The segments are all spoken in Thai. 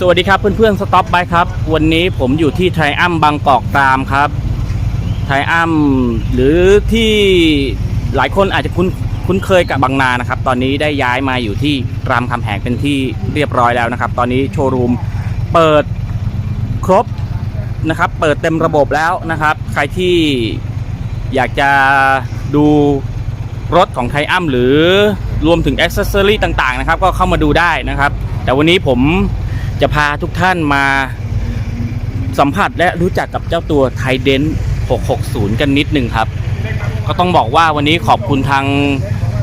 สวัสดีครับเพื่อนๆสต็อปไปครับ วันนี้ผมอยู่ที่ไทอัมบางกอกตามครับ ไทอัมหรือที่หลายคนอาจจะคุ้นคุ้นเคยกับบางนานะครับ ตอนนี้ได้ย้ายมาอยู่ที่รามคำแหงเป็นที่เรียบร้อยแล้วนะครับ ตอนนี้โชว์รูมเปิดครบนะครับ เปิดเต็มระบบแล้วนะครับ ใครที่อยากจะดูรถของไทอัมหรือรวมถึงอ c เซสซอรี่ต่างๆนะครับ ก็เข้ามาดูได้นะครับ แต่วันนี้ผม จะพาทุกท่านมาสัมผัสและรู้จักกับเจ้าตัวไทเดน660 กันนิดหนึ่งครับ ก็ต้องบอกว่าวันนี้ขอบคุณทาง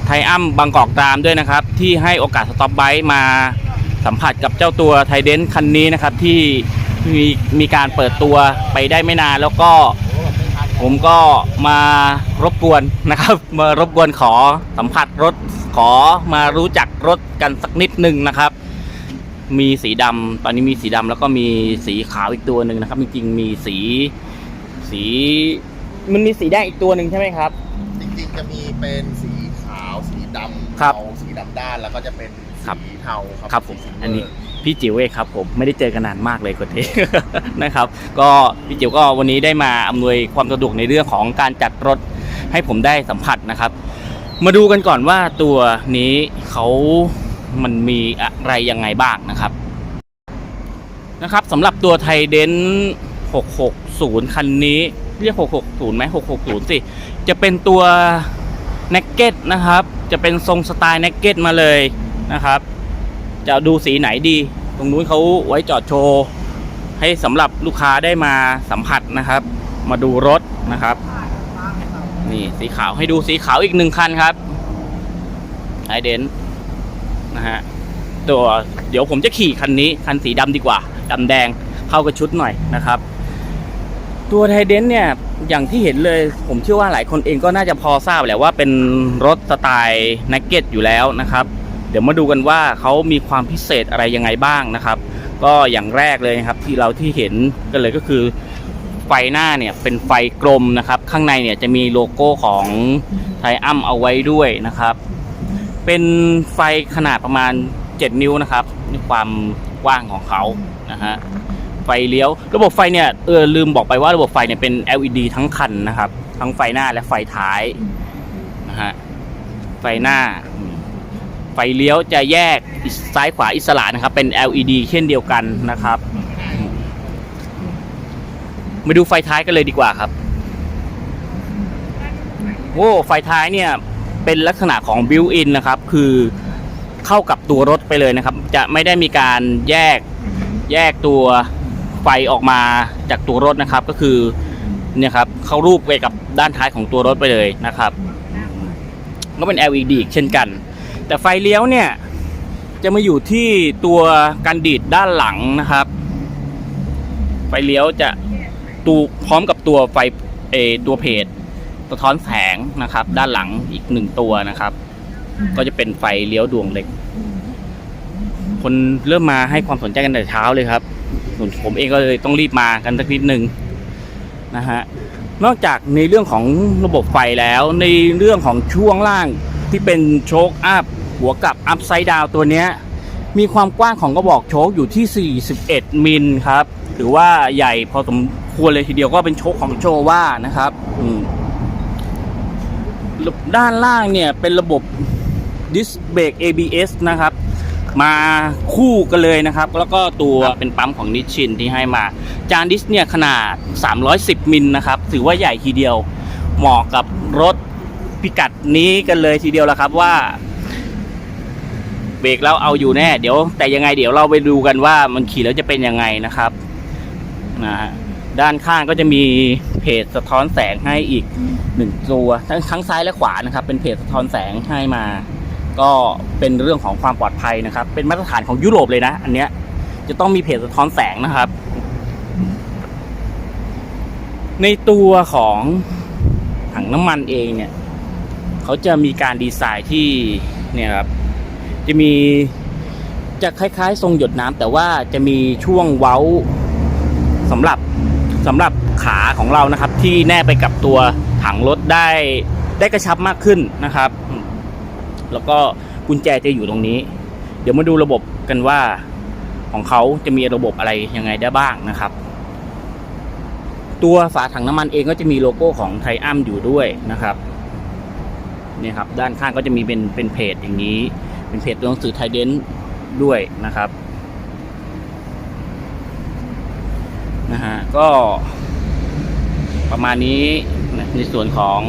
ไทอัมบางกอกตามด้วยนะครับ ที่ให้โอกาสสต็อปไบค์มาสัมผัสกับเจ้าตัวไทเดนคันนี้นะครับ ที่มีมีการเปิดตัวไปได้ไม่นานแล้วก็ผมก็มารบกวนนะครับ มารบกวนขอสัมผัสรถขอมารู้จักรถกันสักนิดหนึ่งนะครับ มีสีดำตอนนี้มีสีดำแล้วก็มีสีขาวอีกตัวหนึ่งนะครับ จริงๆมีสีสี มันมีสีแดงอีกตัวหนึ่งใช่ไหมครับ จริงๆจะมีเป็นสีขาวสีดำครับเทาสีดำด้านแล้วก็จะเป็นครับสีเทาครับครับผมสีอันนี้ซิลเวร์พี่จิ๋วเองครับผมไม่ได้เจอกันนานมากเลยคนนี้นะครับ ก็พี่จิ๋วก็วันนี้ได้มาอำนวยความสะดวกในเรื่องของการจัดรถให้ผมได้สัมผัสนะครับ มาดูกันก่อนว่าตัวนี้เขา มันมีอะไรยังไงบ้างนะครับนะครับสำหรับตัวไทเดน660 คันนี้ เรียก 660ไหม660 สิ จะเป็นตัวเนกเก็ตนะครับ จะเป็นทรงสไตล์เนกเก็ตมาเลยนะครับ จะดูสีไหนดี ตรงนู้นเขาไว้จอดโชว์ให้สำหรับลูกค้าได้มาสัมผัสนะครับ มาดูรถนะครับ นี่สีขาวให้ดูสีขาวอีกหนึ่งคันครับไอเดน นะฮะตัวเดี๋ยวผมจะขี่คันนี้คันสีดำดีกว่าดำแดงเข้ากับชุดหน่อยนะครับ ตัวไทเดนเนี่ยอย่างที่เห็นเลยผมเชื่อว่าหลายคนเองก็น่าจะพอทราบแหละว่าเป็นรถสไตล์นักเก็ตอยู่แล้วนะครับ เดี๋ยวมาดูกันว่าเขามีความพิเศษอะไรยังไงบ้างนะครับ ก็อย่างแรกเลยครับที่เราที่เห็นกันเลยก็คือไฟหน้าเนี่ยเป็นไฟกลมนะครับ ข้างในเนี่ยจะมีโลโก้ของไทอัมเอาไว้ด้วยนะครับ เป็นไฟขนาดประมาณ 7 นิ้วนะครับนี่ความกว้างของเขานะฮะไฟเลี้ยว ระบบไฟเนี่ยเออลืมบอกไปว่าระบบไฟเนี่ยเป็น LED ทั้งคันนะครับ ทั้งไฟหน้าและไฟท้ายนะฮะไฟหน้า ไฟเลี้ยวจะแยกซ้ายขวาอิสระนะครับ เป็น LED เช่นเดียวกันนะครับมาดูไฟท้ายกันเลยดีกว่าครับโอ้ไฟท้ายเนี่ย เป็นลักษณะของบิวอินนะครับ คือเข้ากับตัวรถไปเลยนะครับ จะไม่ได้มีการแยกแยกตัวไฟออกมาจากตัวรถนะครับ ก็คือเนี่ยครับเข้ารูปไปกับด้านท้ายของตัวรถไปเลยนะครับ ก็เป็น LED อีกเช่นกัน แต่ไฟเลี้ยวเนี่ยจะมาอยู่ที่ตัวกันดีดด้านหลังนะครับ ไฟเลี้ยวจะตูพร้อมกับตัวไฟเอตัวเพจ สะท้อนแสงนะครับ ด้านหลังอีกหนึ่งตัวนะครับ ก็จะเป็นไฟเลี้ยวดวงเล็ก คนเริ่มมาให้ความสนใจกันแต่เช้าเลยครับส่วนผมเองก็เลยต้องรีบมากันสักนิดหนึ่งนะฮะนอกจากในเรื่องของระบบไฟแล้วในเรื่องของช่วงล่างที่เป็นโชคอัพหัวกลับอัพไซด์ดาวตัวเนี้ยมีความกว้างของกระบอกโชคอยู่ที่ 41 มิลครับหรือว่าใหญ่พอสมควรเลยทีเดียวก็เป็นโชคของโชว่านะครับ อืม ด้านล่างเนี่ยเป็นระบบดิสเบรก ABS นะครับ มาคู่กันเลยนะครับ แล้วก็ตัวเป็นปั๊มของนิชชินที่ให้มา จานดิสเนี่ยขนาด 310 มิลนะครับ ถือว่าใหญ่ทีเดียว เหมาะกับรถพิกัดนี้กันเลยทีเดียวแล้วครับว่าเบรกแล้วเอาอยู่แน่ เดี๋ยวแต่ยังไงเดี๋ยวเราไปดูกันว่ามันขี่แล้วจะเป็นยังไงนะครับนะฮะ ด้านข้างก็จะมีเพจสะท้อนแสงให้อีกหนึ่งตัวทั้งทั้งซ้ายและขวานะครับ เป็นเพจสะท้อนแสงให้มา ก็เป็นเรื่องของความปลอดภัยนะครับ เป็นมาตรฐานของยุโรปเลยนะ อันเนี้ยจะต้องมีเพจสะท้อนแสงนะครับ ในตัวของถังน้ำมันเองเนี่ยเขาจะมีการดีไซน์ที่เนี่ยครับจะมีจะคล้ายๆ ทรงหยดน้ำแต่ว่าจะมีช่วงเว้าสำหรับ สำหรับขาของเรานะครับ ที่แนบไปกับตัวถังรถได้ได้กระชับมากขึ้นนะครับ แล้วก็กุญแจจะอยู่ตรงนี้ เดี๋ยวมาดูระบบกันว่าของเขาจะมีระบบอะไรยังไงได้บ้างนะครับ ตัวฝาถังน้ำมันเองก็จะมีโลโก้ของไทอัมอยู่ด้วยนะครับนี่ครับด้านข้างก็จะมีเป็นเป็นเพจอย่างนี้ เป็นเพจตัวหนังสือไทเดนด้วยนะครับ นะฮะก็ ประมาณนี้ในส่วนของ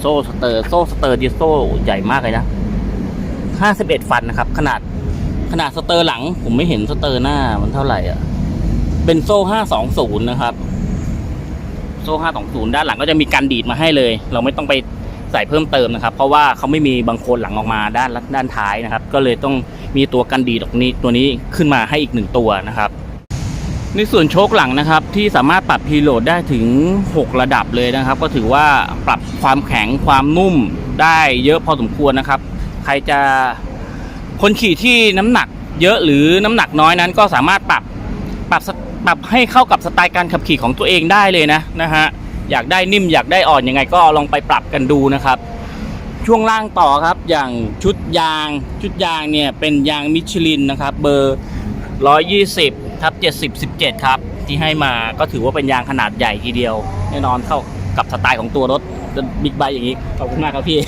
โซ่สเตอร์ โซ่สเตอร์ดิโซ่ใหญ่มากเลยนะ51ฟันนะครับ ขนาดขนาดสเตอร์หลัง ผมไม่เห็นสเตอร์หน้ามันเท่าไหร่อะ เป็นโซ่520นะครับ โซ่520ด้านหลังก็จะมีการดีดมาให้เลย เราไม่ต้องไปใส่เพิ่มเติมนะครับ เพราะว่าเขาไม่มีบางโคนหลังออกมาด้านด้านท้ายนะครับ ก็เลยต้องมีตัวกันดีดตรงนี้ตัวนี้ขึ้นมาให้อีกหนึ่งตัวนะครับ ในส่วนโชคหลังนะครับที่สามารถปรับพีโหลดได้ถึง 6 ระดับเลยนะครับ ก็ถือว่าปรับความแข็งความนุ่มได้เยอะพอสมควรนะครับ ใครจะคนขี่ที่น้ำหนักเยอะหรือน้ำหนักน้อยนั้น ก็สามารถปรับปรับปรับให้เข้ากับสไตล์การขับขี่ของตัวเองได้เลยนะนะฮะอยากได้นิ่มอยากได้อ่อนยังไงก็ลองไปปรับกันดูนะครับ ช่วงล่างต่อครับอย่างชุดยาง ชุดยางเนี่ยเป็นยางมิชลินนะครับ เบอร์ 120 ทับ70 17 ครับ ที่ให้มาก็ถือว่าเป็นยางขนาดใหญ่ทีเดียว แน่นอนเข้ากับสไตล์ของตัวรถบิ๊กไบค์อย่างนี้ ขอบคุณมากครับพี่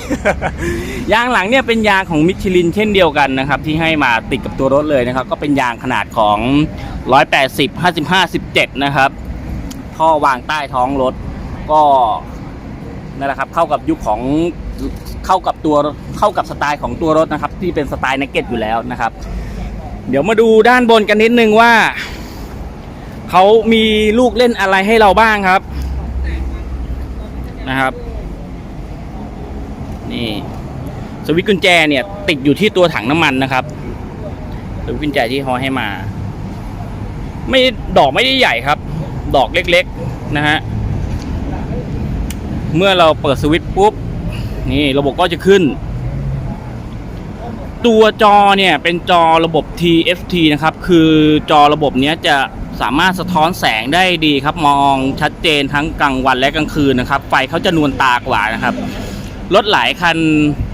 ยางหลังเนี่ยเป็นยางของมิชลินเช่นเดียวกันนะครับ ที่ให้มาติดกับตัวรถเลยนะครับ ก็เป็นยางขนาดของ 180 55 17 นะครับท่อวางใต้ท้องรถก็นั่นแหละครับเข้ากับยุคของเข้ากับตัวเข้ากับสไตล์ของตัวรถนะครับ ที่เป็นสไตล์นักเก็ตอยู่แล้วนะครับ เดี๋ยวมาดูด้านบนกันนิดนึงว่า เขามีลูกเล่นอะไรให้เราบ้างครับ นะครับ นี่สวิตช์กุญแจเนี่ย ติดอยู่ที่ตัวถังน้ำมันนะครับสวิตช์กุญแจที่เขาให้มา ไม่ดอกไม่ได้ใหญ่ครับ ดอกเล็กๆนะฮะเมื่อเราเปิดสวิตช์ปุ๊บ นี่ระบบก็จะขึ้น ตัวจอเนี่ยเป็นจอระบบ TFT นะครับ คือจอระบบเนี้ยจะสามารถสะท้อนแสงได้ดีครับ มองชัดเจนทั้งกลางวันและกลางคืนนะครับ ไฟเขาจะนวลตากว่านะครับ รถหลายคัน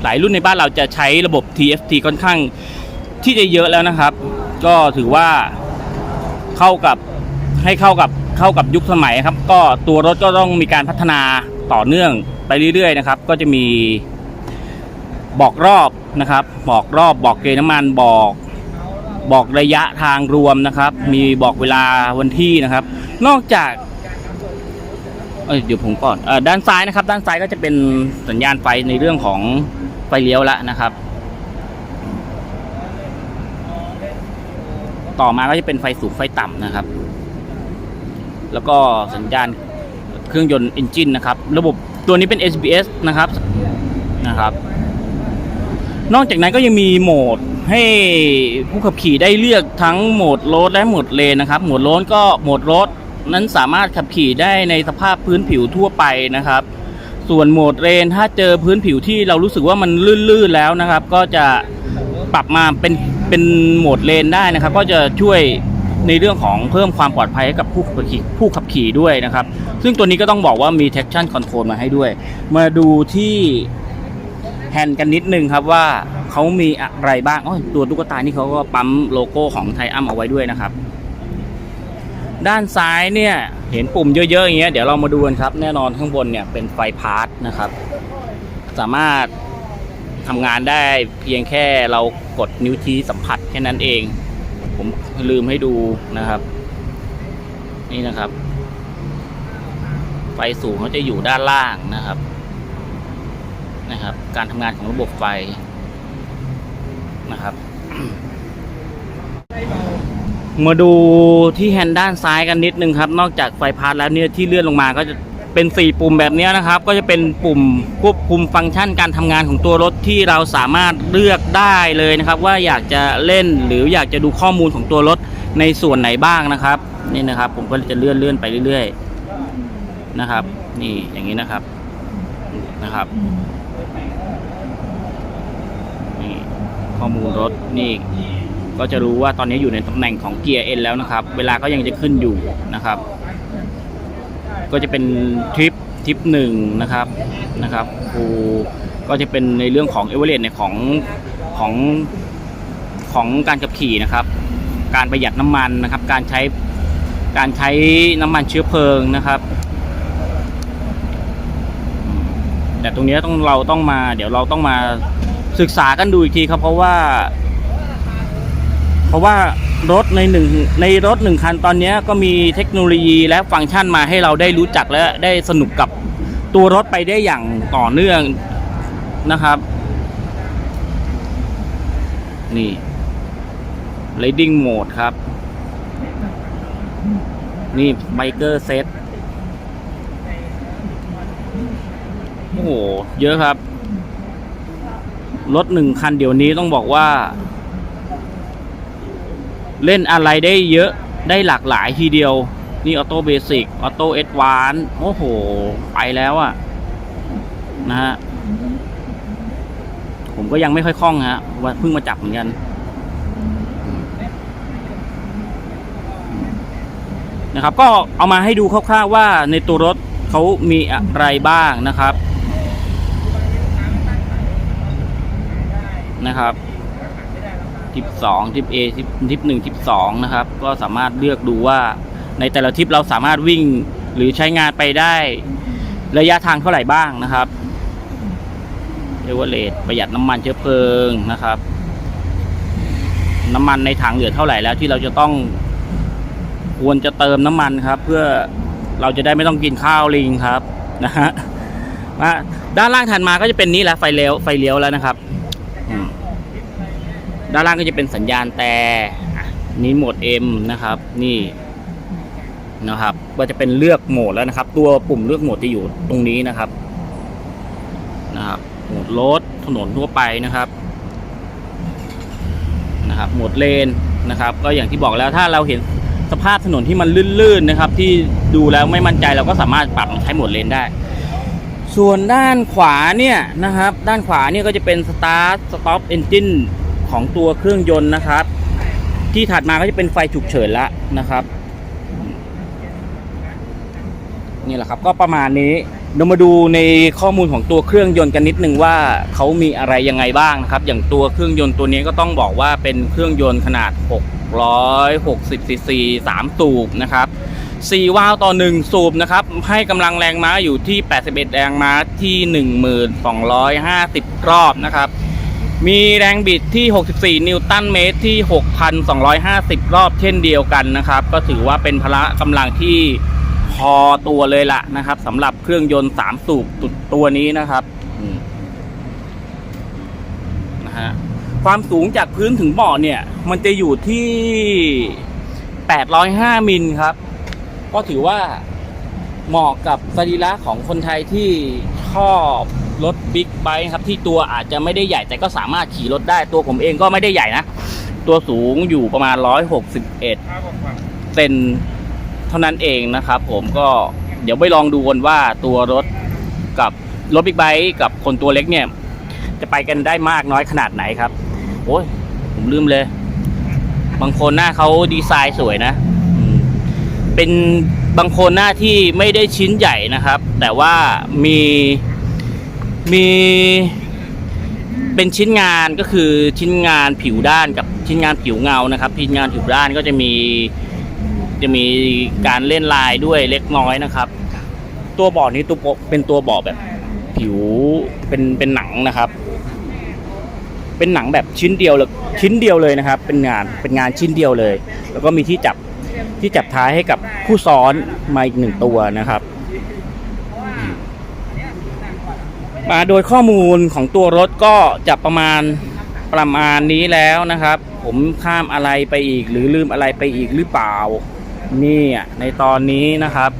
หลายรุ่นในบ้านเราจะใช้ระบบ TFT ค่อนข้างที่จะเยอะแล้วนะครับ ก็ถือว่าเข้ากับให้เข้ากับเข้ากับยุคสมัยครับ ก็ตัวรถก็ต้องมีการพัฒนาต่อเนื่องไปเรื่อยๆนะครับ ก็จะมีบอกรอบ นะครับ บอกรอบบอกเกณฑ์น้ำมันบอกบอกระยะทางรวมนะครับ มีบอกเวลาวันที่นะครับ นอกจากเอ้ยเดี๋ยวผมก่อนอด้านซ้ายนะครับ ด้านซ้ายก็จะเป็นสัญญาณไฟในเรื่องของไฟเลี้ยวล้วนะครับ ต่อมาก็จะเป็นไฟสูงไฟต่ำนะครับ แล้วก็สัญญาณเครื่องยนต์เอนจินนะครับ ระบบตัวนี้เป็น SBS นะครับนะครับ นอกจากนั้นก็ยังมีโหมดให้ผู้ขับขี่ได้เลือกทั้งโหมดโรดและโหมดเลนนะครับ โหมดโรดก็โหมดรดนั้นสามารถขับขี่ได้ในสภาพพื้นผิวทั่วไปนะครับ ส่วนโหมดเลนถ้าเจอพื้นผิวที่เรารู้สึกว่ามันลื่นๆแล้วนะครับ ก็จะปรับมาเป็นเป็นโหมดเลนได้นะครับ ก็จะช่วยในเรื่องของเพิ่มความปลอดภัยให้กับผู้ขับขี่ผู้ขับขี่ด้วยนะครับ ซึ่งตัวนี้ก็ต้องบอกว่ามี traction control มาให้ด้วย มาดูที่ แฮนกันนิดนึงครับว่าเขามีอะไรบ้างอ๋อตัวตุ๊กตานี่เขาก็ปั๊มโลโก้ของไทอัมเอาไว้ด้วยนะครับ ด้านซ้ายเนี่ยเห็นปุ่มเยอะๆอย่างเงี้ยเดี๋ยวเรามาดูกันครับ แน่นอนข้างบนเนี่ยเป็นไฟพาร์ทนะครับ สามารถทำงานได้เพียงแค่เรากดนิ้วชี้สัมผัสแค่นั้นเอง ผมลืมให้ดูนะครับ นี่นะครับ ไฟสูงเขาจะอยู่ด้านล่างนะครับ นะครับ การทำงานของระบบไฟนะครับ มาดูที่แฮนด์ด้านซ้ายกันนิดนึงครับ นอกจากไฟพาร์ทแล้วเนี่ยที่เลื่อนลงมาก็จะเป็นสี่ปุ่มแบบนี้นะครับ ก็จะเป็นปุ่มควบคุมฟังก์ชันการทำงานของตัวรถที่เราสามารถเลือกได้เลยนะครับ ว่าอยากจะเล่นหรืออยากจะดูข้อมูลของตัวรถในส่วนไหนบ้างนะครับ นี่นะครับ ผมก็จะเลื่อนเลื่อนไปเรื่อย ๆ นะครับ นี่อย่างนี้นะครับนะครับ นี่ ข้อมูลรถนี่ก็จะรู้ว่าตอนนี้อยู่ในตำแหน่งของเกียร์ N แล้วนะครับ เวลาก็ยังจะขึ้นอยู่นะครับ ก็จะเป็นทริปทริปหนึ่งนะครับนะครับครูก็จะเป็นในเรื่องของเอเวอเรสในของของของการขับขี่นะครับ การประหยัดน้ำมันนะครับ การใช้การใช้น้ำมันเชื้อเพลิงนะครับ แต่ตรงนี้ต้องเราต้องมา เดี๋ยวเราต้องมา ศึกษากันดูอีกทีครับเพราะว่า เพราะว่ารถในหนึ่งในรถหนึ่งคันตอนนี้ก็มีเทคโนโลยีและฟังก์ชันมาให้เราได้รู้จักและได้สนุกกับตัวรถไปได้อย่างต่อเนื่องนะครับ นี่ Riding Mode ครับ นี่ Biker Set โอ้โห เยอะครับ รถหนึ่งคันเดี๋ยวนี้ต้องบอกว่า เล่นอะไรได้เยอะได้หลากหลายทีเดียว นี่ออโต้เบสิกออโต้เอ v วานโอ้โห ไปแล้วอะนะฮะ ผมก็ยังไม่ค่อยคล่องฮะว่าเพิ่งมาจับเหมือนกัน นะครับ ก็เอามาให้ดูคร่าวๆว่าในตัวรถเขามีอะไรบ้างนะครับ นะครับทิปสองทิป A ทิปทิปหนึ่งทิปสองนะครับ ก็สามารถเลือกดูว่าในแต่ละทิปเราสามารถวิ่งหรือใช้งานไปได้ระยะทางเท่าไหร่บ้างนะครับเอเวอเรสประหยัดน้ำมันเชื้อเพลิงนะครับ น้ำมันในถังเหลือเท่าไหร่แล้วที่เราจะต้องควรจะเติมน้ำมันครับ เพื่อเราจะได้ไม่ต้องกินข้าวลิงครับนะฮะด้านล่างถัดมาก็จะเป็นนี้แหละไฟเลี้ยวไฟเลี้ยวแล้วนะครับ ด้านล่างก็จะเป็นสัญญาณแต่นี่โหมด M นะครับ นี่นะครับ ก็จะเป็นเลือกโหมดแล้วนะครับ ตัวปุ่มเลือกโหมดจะอยู่ตรงนี้นะครับนะครับโหมดรถถนนทั่วไปนะครับนะครับโหมดเลนนะครับ ก็อย่างที่บอกแล้วถ้าเราเห็นสภาพถนนที่มันลื่นๆนะครับ ที่ดูแล้วไม่มั่นใจเราก็สามารถปรับใช้โหมดเลนได้ ส่วนด้านขวาเนี่ยนะครับ ด้านขวาเนี่ยก็จะเป็น start stop engine ของตัวเครื่องยนต์นะครับ ที่ถัดมาก็จะเป็นไฟฉุกเฉินละนะครับนี่แหละครับก็ประมาณนี้เรามาดูในข้อมูลของตัวเครื่องยนต์กันนิดนึงว่าเขามีอะไรยังไงบ้างนะครับ อย่างตัวเครื่องยนต์ตัวนี้ก็ต้องบอกว่าเป็นเครื่องยนต์ขนาด 660 ซีซี3สูบนะครับ4วาล์วต่อ 1 สูบนะครับ ให้กำลังแรงม้าอยู่ที่ 81 แรงม้าที่ 1250 รอบนะครับ มีแรงบิดที่ 64 นิวตันเมตรที่ 6,250 รอบเช่นเดียวกันนะครับ ก็ถือว่าเป็นพละกำลังที่พอตัวเลยละนะครับสำหรับเครื่องยนต์ 3 สูบตัวนี้นะครับนะฮะความสูงจากพื้นถึงเบาะเนี่ย มันจะอยู่ที่ 805 มิลครับ ก็ถือว่าเหมาะกับสรีระของคนไทยที่ชอบ รถบิ๊กไบค์ครับที่ตัวอาจจะไม่ได้ใหญ่แต่ก็สามารถขี่รถได้ตัวผมเองก็ไม่ได้ใหญ่นะ ตัวสูงอยู่ประมาณ 161เซนเท่านั้นเองนะครับผมก็เดี๋ยวไปลองดูกันว่าตัวรถกับรถบิ๊กไบค์กับคนตัวเล็กเนี่ย จะไปกันได้มากน้อยขนาดไหนครับโอ้ยผมลืมเลย บางคนหน้าเขาดีไซน์สวยนะ เป็นบางคนหน้าที่ไม่ได้ชิ้นใหญ่นะครับ แต่ว่ามี มีเป็นชิ้นงานก็คือชิ้นงานผิวด้านกับชิ้นงานผิวเงานะครับชิ้นงานผิวด้านก็จะมีจะมีการเล่นลายด้วยเล็กน้อยนะครับ ตัวเบาะนี้ตัวเป็นตัวเบาะแบบผิวเป็นเป็นหนังนะครับ เป็นหนังแบบชิ้นเดียวเลยชิ้นเดียวเลยนะครับ เป็นงานเป็นงานชิ้นเดียวเลย แล้วก็มีที่จับที่จับท้ายให้กับผู้ซ้อนมาอีกหนึ่งตัวนะครับ มาโดยข้อมูลของตัวรถก็จะประมาณประมาณนี้แล้วนะครับ ผมข้ามอะไรไปอีก หรือลืมอะไรไปอีกหรือเปล่า นี่ในตอนนี้นะครับ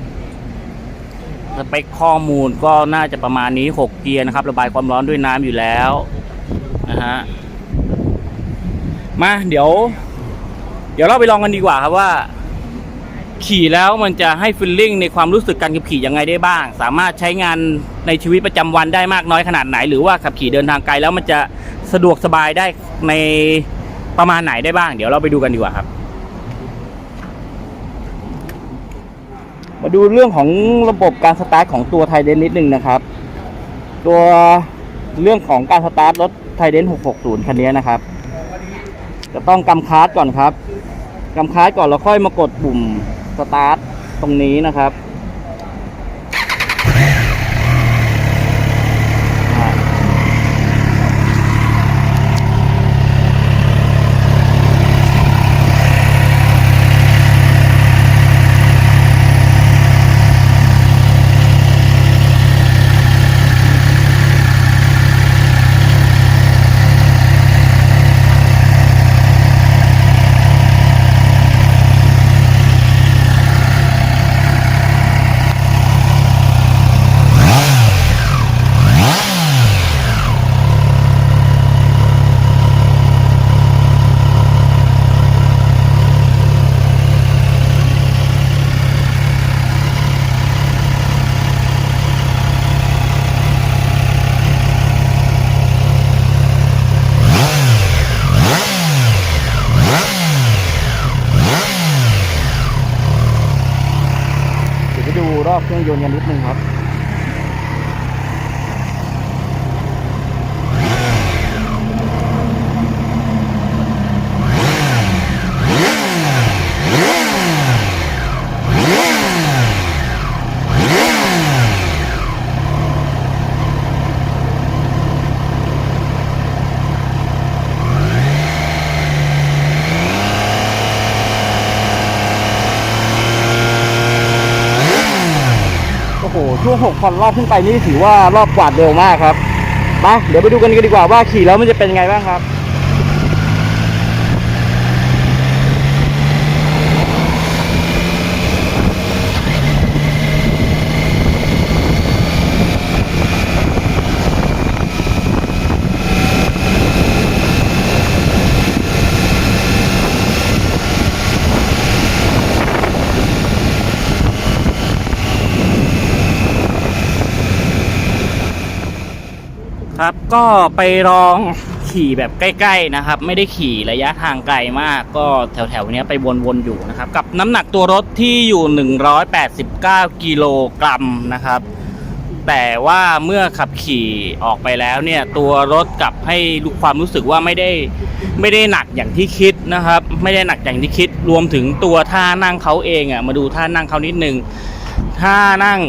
สเปคข้อมูลก็น่าจะประมาณนี้ 6 เกียร์นะครับ ระบายความร้อนด้วยน้ำอยู่แล้วนะฮะมาเดี๋ยว เดี๋ยวเราไปลองกันดีกว่าครับว่า ขี่แล้วมันจะให้ฟิลลิ่งในความรู้สึกการขับขี่ยังไงได้บ้าง สามารถใช้งานในชีวิตประจำวันได้มากน้อยขนาดไหน หรือว่าขับขี่เดินทางไกลแล้วมันจะสะดวกสบายได้ในประมาณไหนได้บ้าง เดี๋ยวเราไปดูกันดีกว่าครับ มาดูเรื่องของระบบการสตาร์ทของตัวไทเดนนิดนึงนะครับ ตัวเรื่องของการสตาร์ทรถไทเดน660 คันนี้นะครับ จะต้องกำคาร์ดก่อนครับกำคาร์ดก่อนแล้วค่อยมากดปุ่ม สตาร์ทตรงนี้นะครับ ครื่องยนต์กันนิดนึงครับ โอ้โห ช่วง6,000รอบขึ้นไปนี่ถือว่ารอบกวาดเร็วมากครับไปเดี๋ยวไปดูกันกันดีกว่าว่าขี่แล้วมันจะเป็นยังไงบ้างครับ ก็ไปลองขี่แบบใกล้ ๆนะครับ ไม่ได้ขี่ระยะทางไกลมาก ก็แถวๆนี้ไปวนๆอยู่นะครับ กับน้ำหนักตัวรถที่อยู่ 189 กิโลกรัมนะครับ แต่ว่าเมื่อขับขี่ออกไปแล้วเนี่ย ตัวรถกลับให้ความรู้สึกว่าไม่ได้ไม่ได้หนักอย่างที่คิดนะครับ ไม่ได้หนักอย่างที่คิดรวมถึงตัวท่านั่งเขาเองอะมาดูท่านั่งเขานิดนึงท่านั่ง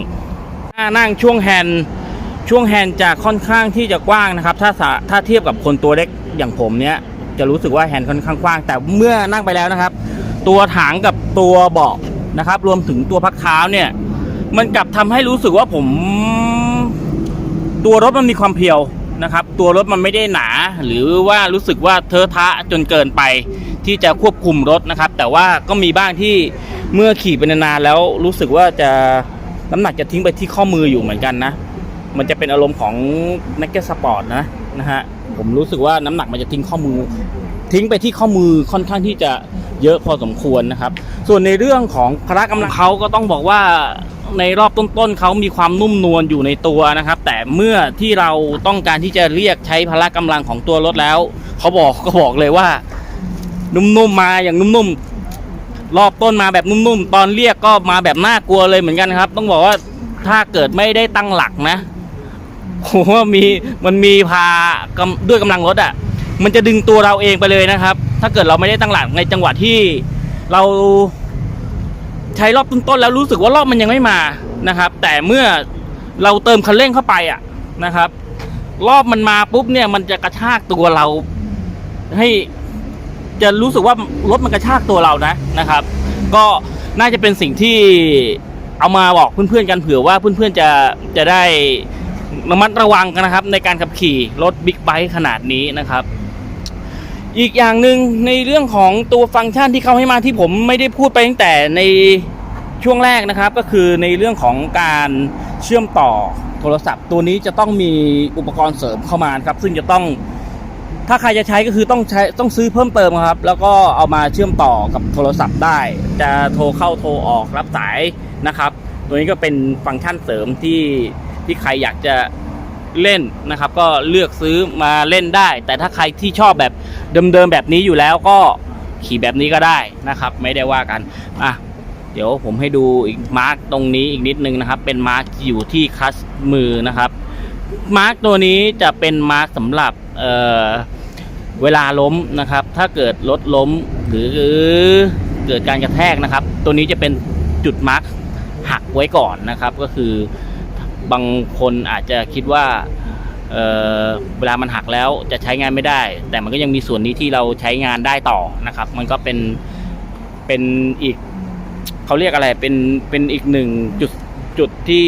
ท่านั่งช่วงแฮนด์ ช่วงแฮนด์จะค่อนข้างที่จะกว้างนะครับ ถ้าถ้าเทียบกับคนตัวเล็กอย่างผมเนี้ยจะรู้สึกว่าแฮนด์ค่อนข้างกว้าง แต่เมื่อนั่งไปแล้วนะครับ ตัวถังกับตัวเบาะนะครับ รวมถึงตัวพักเท้าเนี่ย มันกลับทำให้รู้สึกว่าผม ตัวรถมันมีความเพียวนะครับ ตัวรถมันไม่ได้หนา หรือว่ารู้สึกว่าเทอะทะจนเกินไป ที่จะควบคุมรถนะครับ แต่ว่าก็มีบ้างที่เมื่อขี่ไปนานๆแล้วรู้สึกว่าจะน้ำหนักจะทิ้งไปที่ข้อมืออยู่เหมือนกันนะ มันจะเป็นอารมณ์ของนักเก็ตสปอร์ตนะนะฮะผมรู้สึกว่าน้ำหนักมันจะทิ้งข้อมือ ทิ้งไปที่ข้อมือค่อนข้างที่จะเยอะพอสมควรนะครับ ส่วนในเรื่องของพละกำลังเขาก็ต้องบอกว่าในรอบต้นๆเขามีความนุ่มนวลอยู่ในตัวนะครับ แต่เมื่อที่เราต้องการที่จะเรียกใช้พละกำลังของตัวรถแล้วเขาบอกก็บอกเลยว่า นุ่มๆมาอย่างนุ่มๆรอบต้นมาแบบนุ่มๆตอนเรียกก็มาแบบน่ากลัวเลยเหมือนกันครับ ต้องบอกว่าถ้าเกิดไม่ได้ตั้งหลักนะ ผมว่ามีมันมีพากำด้วยกำลังรถอะ มันจะดึงตัวเราเองไปเลยนะครับ ถ้าเกิดเราไม่ได้ตั้งหลักในจังหวะที่เราใช้รอบต้นๆแล้วรู้สึกว่ารอบมันยังไม่มานะครับ แต่เมื่อเราเติมคันเร่งเข้าไปอะนะครับ รอบมันมาปุ๊บเนี่ย มันจะกระชากตัวเรา ให้จะรู้สึกว่ารถมันกระชากตัวเรานะนะครับ ก็น่าจะเป็นสิ่งที่เอามาบอกเพื่อนๆกันเผื่อว่าเพื่อนๆจะจะได้ ระมัดระวังกันนะครับ ในการขับขี่รถบิ๊กไบค์ขนาดนี้นะครับ อีกอย่างหนึ่งในเรื่องของตัวฟังก์ชันที่เขาให้มาที่ผมไม่ได้พูดไปตั้งแต่ในช่วงแรกนะครับ ก็คือในเรื่องของการเชื่อมต่อโทรศัพท์ ตัวนี้จะต้องมีอุปกรณ์เสริมเข้ามาครับ ซึ่งจะต้องถ้าใครจะใช้ก็คือต้องใช้ต้องซื้อเพิ่มเติมครับ แล้วก็เอามาเชื่อมต่อกับโทรศัพท์ได้ จะโทรเข้าโทรออกรับสายนะครับ ตัวนี้ก็เป็นฟังก์ชันเสริมที่ ที่ใครอยากจะเล่นนะครับ ก็เลือกซื้อมาเล่นได้ แต่ถ้าใครที่ชอบแบบเดิมๆแบบนี้อยู่แล้วก็ขี่แบบนี้ก็ได้นะครับ ไม่ได้ว่ากันอะเดี๋ยวผมให้ดูอีกมาร์กตรงนี้อีกนิดนึงนะครับ เป็นมาร์กอยู่ที่คัสมือนะครับมาร์กตัวนี้จะเป็นมาร์กสำหรับเอ่อเวลาล้มนะครับ ถ้าเกิดรถล้มหรือเกิดการกระแทกนะครับ ตัวนี้จะเป็นจุดมาร์กหักไว้ก่อนนะครับ ก็คือ บางคนอาจจะคิดว่าเเวลามันหักแล้วจะใช้งานไม่ได้ แต่มันก็ยังมีส่วนนี้ที่เราใช้งานได้ต่อนะครับ มันก็เป็นเป็นอีกเขาเรียกอะไรเป็นเป็นอีกหนึ่งจุดจุดที่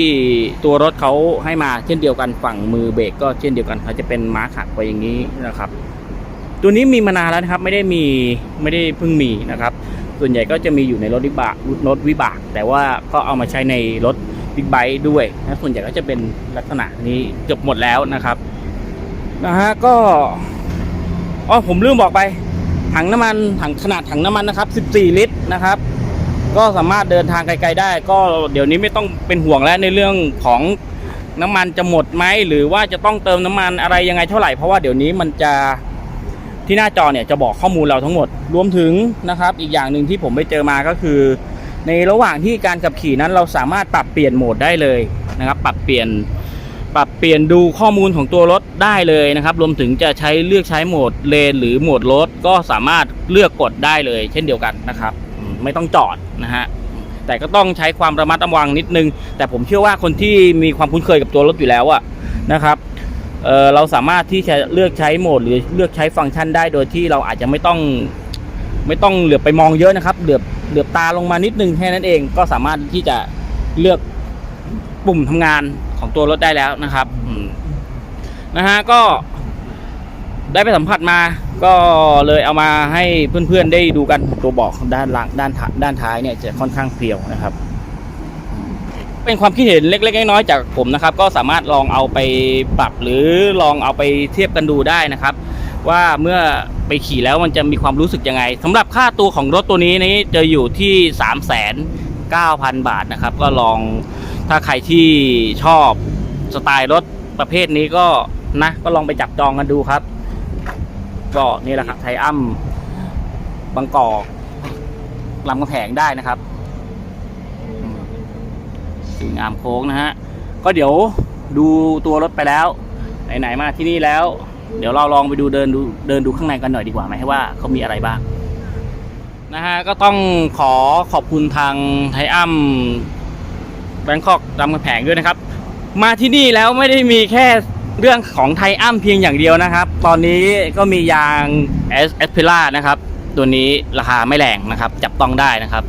ตัวรถเขาให้มาเช่นเดียวกันฝั่งมือเบรกก็เช่นเดียวกันเขาจะเป็นมาร์กหักไว้อย่างนี้นะครับ ตัวนี้มีมานานแล้วนะครับไม่ได้มีไม่ได้เพิ่งมีนะครับ ส่วนใหญ่ก็จะมีอยู่ในรถวิบากรถวิบาก แต่ว่าก็เอามาใช้ในรถ บิ๊กไบค์ด้วยนะส่วนใหญ่ก็จะเป็นลักษณะนี้เกือบหมดแล้วนะครับนะฮะก็อ๋อผมลืมบอกไป ถังน้ำมันถังขนาดถังน้ำมันนะครับ 14 ลิตรนะครับ ก็สามารถเดินทางไกลๆได้ ก็เดี๋ยวนี้ไม่ต้องเป็นห่วงแล้วในเรื่องของน้ำมันจะหมดไหมหรือว่าจะต้องเติมน้ำมันอะไรยังไงเท่าไหร่เพราะว่าเดี๋ยวนี้มันจะที่หน้าจอเนี่ยจะบอกข้อมูลเราทั้งหมด รวมถึงนะครับ อีกอย่างหนึ่งที่ผมไปเจอมาก็คือ ในระหว่างที่การขับขี่นั้นเราสามารถปรับเปลี่ยนโหมดได้เลยนะครับ ปรับเปลี่ยนปรับเปลี่ยนดูข้อมูลของตัวรถได้เลยนะครับ รวมถึงจะใช้เลือกใช้โหมดเลนหรือโหมดรถก็สามารถเลือกกดได้เลย เช่นเดียวกันนะครับ ไม่ต้องจอดนะฮะแต่ก็ต้องใช้ความระมัดระวังนิดนึง แต่ผมเชื่อว่าคนที่มีความคุ้นเคยกับตัวรถอยู่แล้วอะนะครับเเราสามารถที่จะเลือกใช้โหมด หรือเลือกใช้ฟังก์ชันได้โดยที่เราอาจจะไม่ต้องไม่ต้องเหลือบไปมองเยอะนะครับ เหลือบ เหลือบตาลงมานิดนึงแค่นั้นเองก็สามารถที่จะเลือกปุ่มทำงานของตัวรถได้แล้วนะครับนะฮะก็ได้ไปสัมผัสมา ก็เลยเอามาให้เพื่อนๆได้ดูกันตัวบอกด้านหลังด้านด้านท้ายเนี่ยจะค่อนข้างเพรียวนะครับ เป็นความคิดเห็นเล็กๆน้อยๆจากผมนะครับ ก็สามารถลองเอาไปปรับหรือลองเอาไปเทียบกันดูได้นะครับ ว่าเมื่อไปขี่แล้วมันจะมีความรู้สึกยังไงสำหรับค่าตัวของรถตัวนี้นี้จะอยู่ที่ 3 9 0 0 0 บาทนะครับ ก็ลองถ้าใครที่ชอบสไตล์รถประเภทนี้ก็นะก็ลองไปจับจองกันดูครับ ก็นี่แหละครับไทอัมบางกอกลำกระแพงได้นะครับถึงงามโค้งนะฮะ ก็เดี๋ยวดูตัวรถไปแล้ว ไหน ๆ มาที่นี่แล้ว เดี๋ยวเราลองไปดูเดินดูเดินดูข้างในกันหน่อยดีกว่าไหมว่าเขามีอะไรบ้างนะฮะก็ต้องขอขอบคุณทางไทอัมแบงคอกรำกระแผงด้วยนะครับ มาที่นี่แล้วไม่ได้มีแค่เรื่องของไทอัมเพียงอย่างเดียวนะครับ ตอนนี้ก็มียางเอสเอสพิล่านะครับ ตัวนี้ราคาไม่แรงนะครับ จับต้องได้นะครับ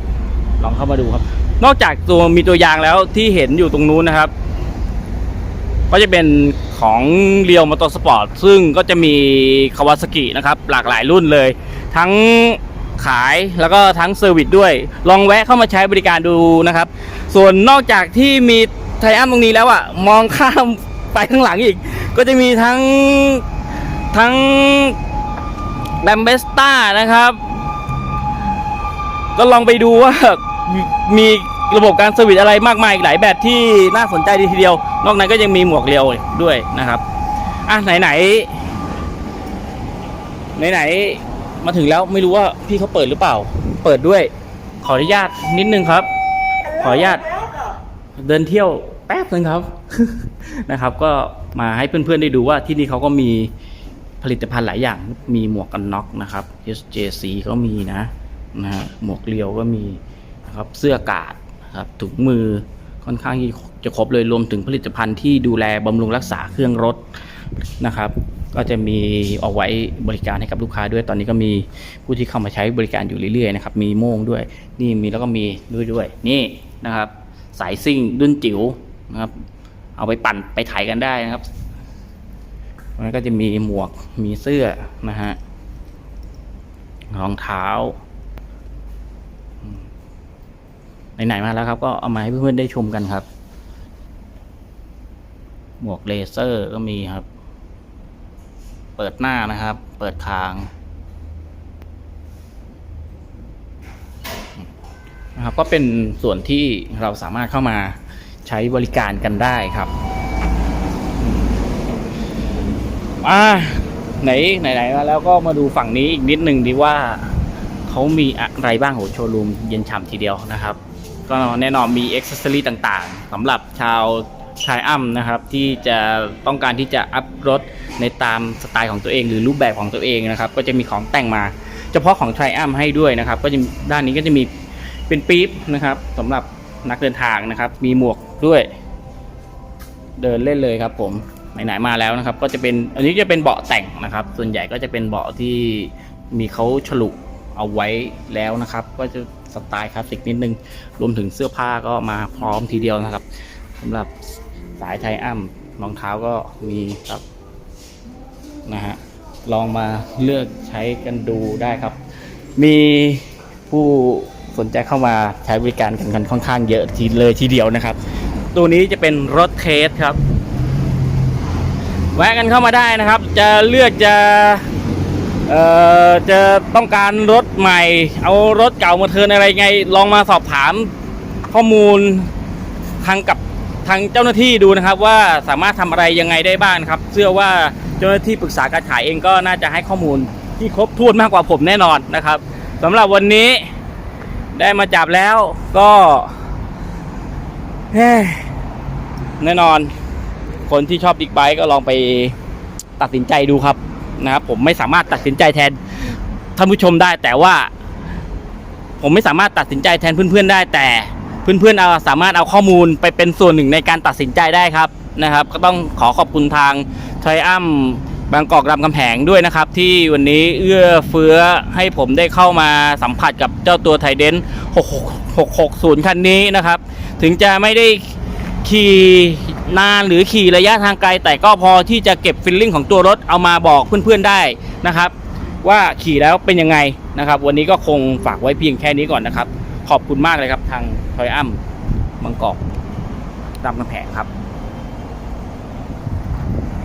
ลองเข้ามาดูครับ นอกจากตัวมีตัวยางแล้วที่เห็นอยู่ตรงนู้นนะครับ ก็จะเป็นของเรียวมอเตอร์สปอร์ตซึ่งก็จะมีคาวาซากินะครับ หลากหลายรุ่นเลย ทั้งขายแล้วก็ทั้งเซอร์วิสด้วย ลองแวะเข้ามาใช้บริการดูนะครับ ส่วนนอกจากที่มีไทอัมตรงนี้แล้วอะมองข้ามไปข้างหลังอีก ก็จะมีทั้งทั้งแลมเบสต้านะครับ ก็ลองไปดูว่ามี ระบบการเซอร์วิสอะไรมากมายอีกหลายแบบที่น่าสนใจดีทีเดียว นอกนั้นก็ยังมีหมวกเรียวด้วยนะครับอะไหนไหนไหนไหนมาถึงแล้วไม่รู้ว่าพี่เขาเปิดหรือเปล่า เปิดด้วย ขออนุญาตนิดนึงครับ ขออนุญาตเดินเที่ยวแป๊บนึงครับนะครับ ก็มาให้เพื่อนๆได้ดูว่าที่นี่เขาก็มีผลิตภัณฑ์หลายอย่างมีหมวกกันน็อกนะครับ SJC ก็มีนะนะฮะหมวกเรียวก็มีนะครับเสื้อกาด ครับถุงมือค่อนข้างที่จะครบเลยรวมถึงผลิตภัณฑ์ที่ดูแลบำรุงรักษาเครื่องรถนะครับ ก็จะมีเอาไว้บริการให้กับลูกค้าด้วยตอนนี้ก็มีผู้ที่เข้ามาใช้บริการอยู่เรื่อยๆนะครับมีโม่งด้วยนี่มีแล้วก็มีด้วยด้วยนี่นะครับ สายซิ่งรุ่นจิ๋วนะครับ เอาไปปั่นไปถ่ายกันได้นะครับมันก็จะมีหมวกมีเสื้อนะฮะรองเท้าอืม ไหนๆมาแล้วครับ ก็เอามาให้เพื่อนๆได้ชมกันครับ หมวกเลเซอร์ก็มีครับ เปิดหน้านะครับ เปิดคางนะครับก็เป็นส่วนที่เราสามารถเข้ามาใช้บริการกันได้ครับอ่าไหนไหนไหนมาแล้วก็มาดูฝั่งนี้อีกนิดหนึ่งดีว่าเขามีอะไรบ้างโหโชว์รูมเย็นฉ่ำทีเดียวนะครับ ก็แน่นอนมีอ็อกเซอรี่ต่างๆสำหรับชาวทายอัมนะครับที่จะต้องการที่จะอัพรถในตามสไตล์ของตัวเอง หรือรูปแบบของตัวเองนะครับ ก็จะมีของแต่งมา เฉพาะของ t r i อัมให้ด้วยนะครับ ก็จะด้านนี้ก็จะมีเป็นปี๊บนะครับสำหรับนักเดินทางนะครับ มีหมวกด้วย เดินเล่นเลยครับผมไหนๆมาแล้วนะครับ ก็จะเป็นอันนี้จะเป็นเบาะแต่งนะครับ ส่วนใหญ่ก็จะเป็นเบาะที่มีเขาฉลุเอาไว้แล้วนะครับ ก็จะ สไตล์คลาสสิกนิดนึง รวมถึงเสื้อผ้าก็มาพร้อมทีเดียวนะครับสำหรับสายไทอัมรองเท้าก็มีครับนะฮะลองมาเลือกใช้กันดูได้ครับ มีผู้สนใจเข้ามาใช้บริการกันกันค่อนข้างเยอะทีเลยทีเดียวนะครับ ตัวนี้จะเป็นรถเทสครับ แวะกันเข้ามาได้นะครับ จะเลือกจะ เอ่อจะต้องการรถใหม่ เอารถเก่ามาเทินอะไรไง ลองมาสอบถามข้อมูลทางกับทางเจ้าหน้าที่ดูนะครับ ว่าสามารถทำอะไรยังไงได้บ้างครับ เชื่อว่าเจ้าหน้าที่ปรึกษาการขายเองก็น่าจะให้ข้อมูลที่ครบถ้วนมากกว่าผมแน่นอนนะครับสำหรับวันนี้ได้มาจับแล้วก็แน่นอน คนที่ชอบบิ๊กไบค์ก็ลองไปตัดสินใจดูครับ นะครับผมไม่สามารถตัดสินใจแทนท่านผู้ชมได้ แต่ว่า ผมไม่สามารถตัดสินใจแทนเพื่อนๆได้ แต่เพื่อนๆเอาสามารถเอาข้อมูลไปเป็นส่วนหนึ่งในการตัดสินใจได้ครับนะครับ ก็ต้องขอขอบคุณทางไทอัมบางกอกรามคำแหงด้วยนะครับ ที่วันนี้เอื้อเฟื้อให้ผมได้เข้ามาสัมผัสกับเจ้าตัวไทเดน660คันนี้นะครับ ถึงจะไม่ได้ขี่ นานหรือขี่ระยะทางไกล แต่ก็พอที่จะเก็บฟิลลิ่งของตัวรถเอามาบอกเพื่อนๆได้นะครับ ว่าขี่แล้วเป็นยังไงนะครับ วันนี้ก็คงฝากไว้เพียงแค่นี้ก่อนนะครับ ขอบคุณมากเลยครับทางทอยอัมบางกอกรามคำแหงครับ